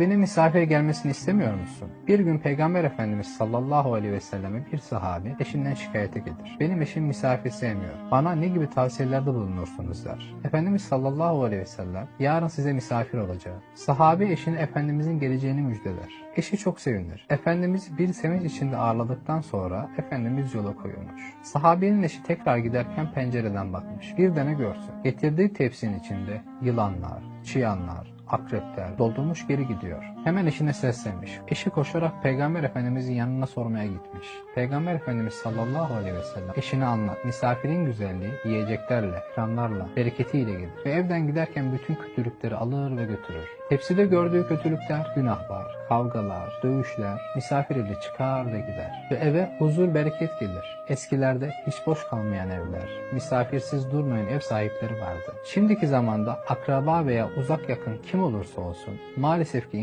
Benim misafir gelmesini istemiyor musun? Bir gün Peygamber Efendimiz sallallahu aleyhi ve selleme bir sahabi eşinden şikayete gelir. Benim eşim misafir sevmiyor. Bana ne gibi tavsiyelerde bulunursunuz der. Efendimiz sallallahu aleyhi ve sellem yarın size misafir olacak. Sahabi eşine Efendimizin geleceğini müjdeler. Eşi çok sevinir. Efendimiz bir sevinç içinde ağırladıktan sonra Efendimiz yola koyulmuş. Sahabinin eşi tekrar giderken pencereden bakmış. Bir de ne görsün? Getirdiği tepsinin içinde yılanlar, çıyanlar, akrepler doldurmuş geri gidiyor. Hemen eşine seslenmiş. Eşi koşarak Peygamber Efendimizin yanına sormaya gitmiş. Peygamber Efendimiz sallallahu aleyhi ve sellem eşine anlat. Misafirin güzelliği yiyeceklerle, ikramlarla, bereketiyle gelir. Ve evden giderken bütün kötülükleri alır ve götürür. Tepside gördüğü kötülükler, günahlar, kavgalar, dövüşler, misafir ile çıkar ve gider. Ve eve huzur bereket gelir. Eskilerde hiç boş kalmayan evler, misafirsiz durmayan ev sahipleri vardı. Şimdiki zamanda akraba veya uzak yakın kim olursa olsun maalesef ki insan